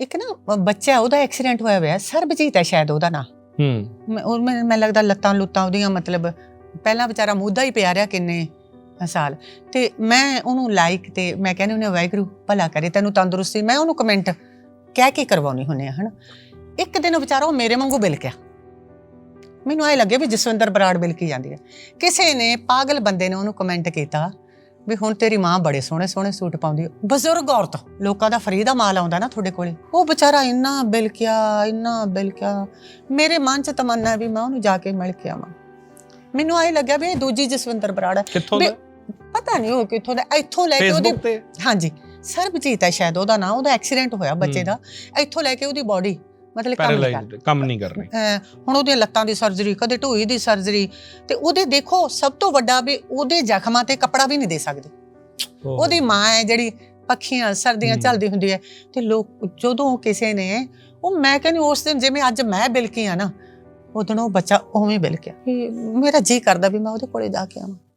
ਇੱਕ ਨਾ ਬੱਚਾ ਉਹਦਾ ਐਕਸੀਡੈਂਟ ਹੋਇਆ ਹੋਇਆ ਸਰਬਜੀਤ ਹੈ ਸ਼ਾਇਦ ਉਹਦਾ ਨਾਂ। ਹੂੰ। ਮੈਂ- ਉਹ ਮੈਨੂੰ ਲੱਗਦਾ ਲੱਤਾਂ ਲੁੱਤਾਂ ਉਹਦੀਆਂ ਮਤਲਬ ਪਹਿਲਾਂ ਵਿਚਾਰਾ ਮੁੱਦਾ ਹੀ ਪਿਆ ਰਿਹਾ ਕਿੰਨੇ ਸਾਲ। ਤੇ ਮੈਂ ਉਹਨੂੰ ਲਾਈਕ ਤੇ ਮੈਂ ਕਹਿੰਦੀ ਉਹਨੇ ਵਾਹਿਗੁਰੂ ਭਲਾ ਕਰੇ ਤੈਨੂੰ ਤੰਦਰੁਸਤੀ। ਮੈਂ ਉਹਨੂੰ ਕਮੈਂਟ ਕਹਿ ਕੇ ਕਰਵਾਉਣੀ ਹੁੰਨੇ ਆ ਹਨਾ। ਇੱਕ ਦਿਨ ਵਿਚਾਰਾ ਉਹ ਮੇਰੇ ਵਾਂਗੂ ਬਿਲ ਗਿਆ ਮੈਨੂੰ ਐ ਲੱਗੇ ਵੀ ਜਸਵਿੰਦਰ ਬਰਾੜ ਬਿਲਕੀ ਜਾਂਦੀ ਹੈ ਕਿਸੇ ਨੇ ਪਾਗਲ ਬੰਦੇ ਨੇ ਉਹਨੂੰ ਕਮੈਂਟ ਕੀਤਾ ਵੀ ਹੁਣ ਤੇਰੀ ਮਾਂ ਬੜੇ ਸੋਹਣੇ ਸੋਹਣੇ ਸੂਟ ਪਾਉਂਦੀ ਹੈ। ਬਜ਼ੁਰਗ ਔਰਤ ਲੋਕਾਂ ਦਾ ਫਰੀ ਦਾ ਮਾਲ ਆਉਂਦਾ ਨਾ ਤੁਹਾਡੇ ਕੋਲੇ। ਉਹ ਵਿਚਾਰਾ ਇੰਨਾ ਬਿਲਕਿਆ ਇੰਨਾ ਬਿਲਕਿਆ। ਮੇਰੇ ਮਨ 'ਚ ਤਮੰਨਾ ਵੀ ਮੈਂ ਉਹਨੂੰ ਜਾ ਕੇ ਮਿਲ ਕੇ ਆਵਾਂ। ਮੈਨੂੰ ਆਏ ਲੱਗਿਆ ਵੀ ਇਹ ਦੂਜੀ ਜਸਵਿੰਦਰ ਬਰਾੜ ਹੈ। ਕਿੱਥੋਂ ਦਾ? ਪਤਾ ਨਹੀਂ ਉਹ ਕਿੱਥੋਂ ਦਾ ਇੱਥੋਂ ਲੈ ਕੇ ਉਹਦੀ ਹਾਂਜੀ। ਸਰਬਜੀਤ ਹੈ ਸ਼ਾਇਦ ਉਹਦਾ ਨਾਂ ਉਹਦਾ ਐਕਸੀਡੈਂਟ ਹੋਇਆ ਬੱਚੇ। ਦਾ। ਇੱਥੋਂ ਲੈ ਕੇ ਉਹਦੀ ਬਾਡੀ ਮਤਲਬ ਕੰਮ ਨਹੀਂ ਕਰ ਪੈਰਾਲਾਈਜ਼ਡ ਕੰਮ ਨਹੀਂ ਕਰ ਰਹੀ ਅਹ ਹੁਣ ਉਹਦੀਆਂ ਲੱਤਾਂ ਦੀ ਸਰਜਰੀ ਕਦੇ ਢੋਈ ਦੀ ਸਰਜਰੀ ਤੇ ਉਹਦੇ ਦੇਖੋ ਸਭ ਤੋਂ ਵੱਡਾ ਵੀ ਉਹਦੇ ਜ਼ਖਮਾਂ ਤੇ ਕੱਪੜਾ ਵੀ ਨਹੀਂ ਦੇ ਸਕਦੇ। ਉਹਦੀ ਮਾਂ ਹੈ ਜਿਹੜੀ ਪੱਖੀਆਂ ਸਰਦੀਆਂ ਹੂੰ। ਚੱਲਦੀ ਹੁੰਦੀ ਹੈ ਤੇ ਲੋਕ ਜਦੋਂ ਕਿਸੇ ਨੇ ਉਹ ਮੈਂ ਕਹਿੰਦੀ ਉਸ ਦਿਨ ਜਿਵੇਂ ਅੱਜ ਮੈਂ ਬਿਲਕੀ ਆ ਨਾ ਉਦੋਂ ਉਹ ਬੱਚਾ ਉਵੇਂ ਬਿਲਕਿਆ ਮੇਰਾ ਜੀ ਕਰਦਾ ਵੀ ਮੈਂ ਉਹਦੇ ਕੋਲੇ ਜਾ ਕੇ ਆਵਾਂ।